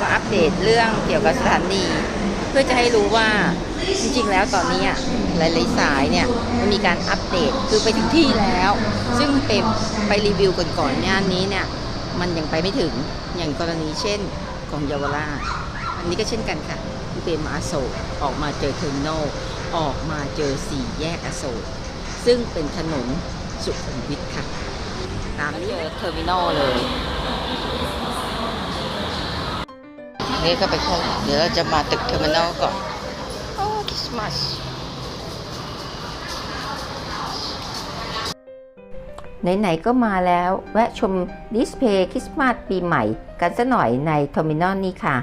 มาอัปเดตเรื่องเกี่ยวกับสถานี เพื่อจะให้รู้ว่าจริงๆ แล้วตอนนี้หลายๆสายเนี่ยมันมีการอัปเดตคือไปถึงที่แล้ว ซึ่งเป็นไปรีวิวก่อนก่อนๆหน้านี้เนี่ยมันยังไปไม่ถึงอย่างกรณีเช่นของเยาวราชอันนี้ก็เช่นกันค่ะที่เป็นมาอโศกออกมาเจอเทอร์มินอลออกมาเจอสี่แยกอโศกซึ่งเป็นถนนสุขุมวิทค่ะ ตามเจอเทอร์มินอลเลย นี่ก็ไปเข้าเดี๋ยวเราจะมาตึกเทอร์มินอลก่อน โอ้คริสต์มาสไหน ๆ ก็มาแล้ว แวะชมดิสเพย์คริสต์มาสปีใหม่กันสักหน่อยในเทอร์มินอลนี้ค่ะ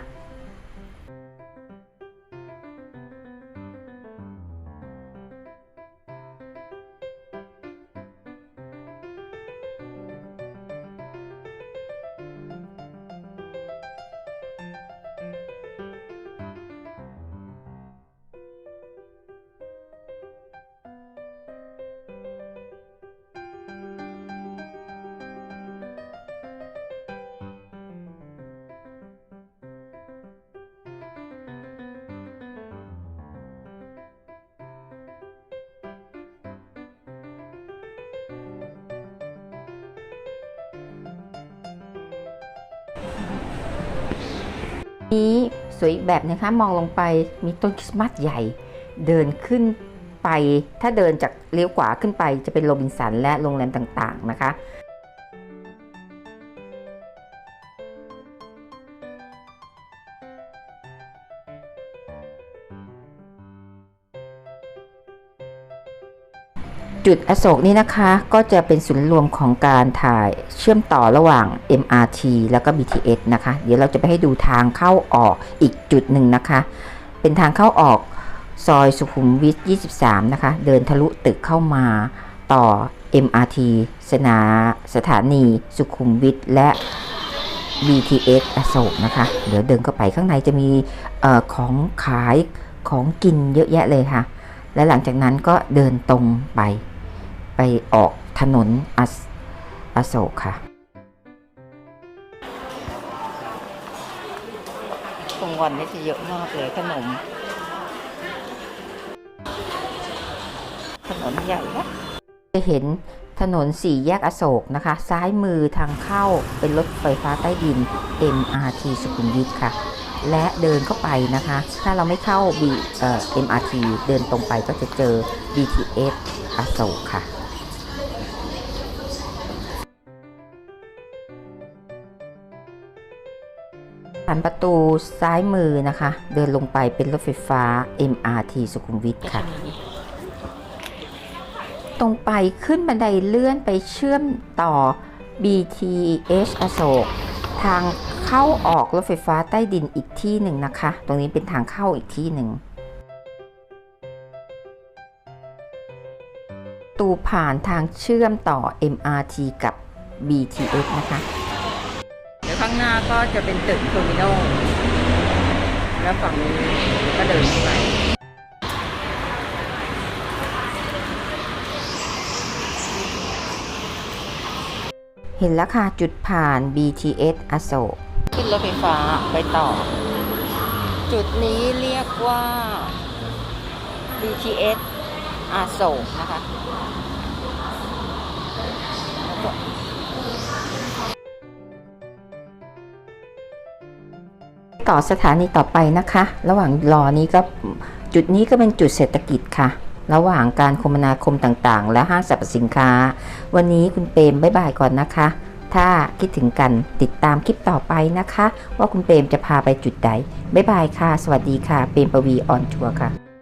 นี้สวยอีกแบบนะคะมองลงไปมีต้นคริสต์มาสใหญ่ เดินขึ้นไปถ้าเดินจากเลี้ยวขวาขึ้นไปจะเป็นโรบินสันและโรงแรมต่างๆนะคะ จุดอโศกนี้นะคะก็จะเป็นศูนย์รวมของการถ่ายเชื่อมต่อระหว่าง MRT แล้วก็ BTS นะคะ เดี๋ยวเราจะไปให้ดูทางเข้าออกอีกจุดหนึ่งนะคะ เป็นทางเข้าออกซอยสุขุมวิท 23 นะคะ เดินทะลุตึกเข้ามาต่อ MRT สนาสถานีสุขุมวิทและ BTS อโศกนะคะ เดี๋ยวเดินเข้าไปข้างในจะมีออของขายของกินเยอะแยะเลยค่ะ และหลังจากนั้นก็เดินตรงไป ไปออกถนนอสอโศกค่ะตรงวันนี้จะเยอะมากเลยขนม ถนนใหญ่นะจะเห็นถนนสี่แยกอโศกนะคะ ซ้ายมือทางเข้าเป็นรถไฟฟ้าใต้ดิน MRT สุขุมวิทค่ะ และเดินเข้าไปนะคะ ถ้าเราไม่เข้า B เอ่อ MRT เดินตรงไปก็จะเจอ BTS อโศกค่ะ ผ่านประตูซ้ายมือนะคะ เดินลงไปเป็นรถไฟฟ้า MRT สุขุมวิทค่ะ ตรงไปขึ้นบันไดเลื่อนไปเชื่อมต่อ BTS อโศก ทางเข้าออกรถไฟฟ้าใต้ดินอีกที่หนึ่งนะคะ ตรงนี้เป็นทางเข้าอีกที่หนึ่งตูผ่านทางเชื่อมต่อ MRT กับ BTS นะคะางหน้าก็จะเป็นตึกเทอร์มินอลแล้วฝั่งนี้ก็เดินเข้าไปเห็นแล้วค่ะจุดผ่าน BTS อโศกขึ้นรถไฟฟ้าไปต่อ จุดนี้เรียกว่า BTS อโศกนะคะ ต่อสถานีต่อไปนะคะ ระหว่างรอนี้ก็จุดนี้ก็เป็นจุดเศรษฐกิจค่ะ ระหว่างการคมนาคมต่างๆ และห้างสรรพสินค้า วันนี้คุณเปรมบ๊ายบายก่อนนะคะ ถ้าคิดถึงกันติดตามคลิปต่อไปนะคะ ว่าคุณเปรมจะพาไปจุดใดบ๊ายบายค่ะ สวัสดีค่ะ เปรมปวีออนทัวร์ค่ะ